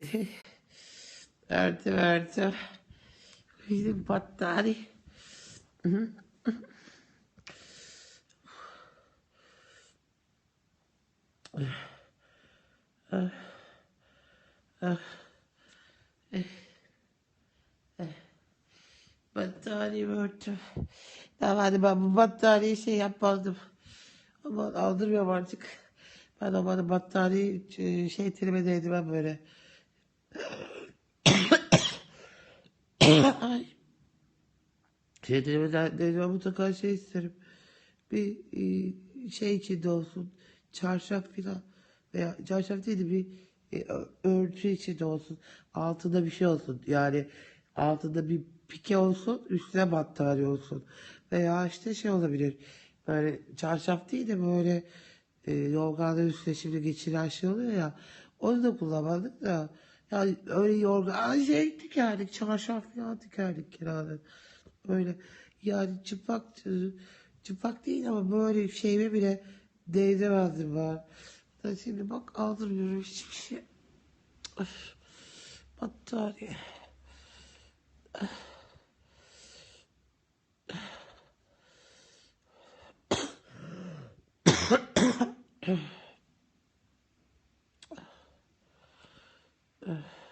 verdi verdi. Bizim battaniye. Hı. Battaniye örtüm. Hadi ben bu battaniyeyi şey yapmadım. Ama aldırmıyorum artık. Ben o bana battaniye e, şey telime değdirmem böyle. Ay. Telime değdirmem mutlaka şey isterim. Bir e, şey içinde olsun. Çarşaf falan. Veya çarşaf değil de bir e, örtü içinde olsun. Altında bir şey olsun. Yani altında bir pike olsun. Üstüne battaniye olsun. Veya işte şey olabilir. Böyle çarşaf değil de böyle e, yorganların üstüne şimdi geçiren şey oluyor ya. Onu da kullanmadık da. Yani öyle yorgan şey dikerdik. Çarşaf falan dikerdik kiralar. Böyle yani çıplak çıplak değil ama böyle şeyime bile değdiremezdim ben. Da şimdi bak aldırmıyorum hiçbir şey. Öf, battaniye. Öf. uh,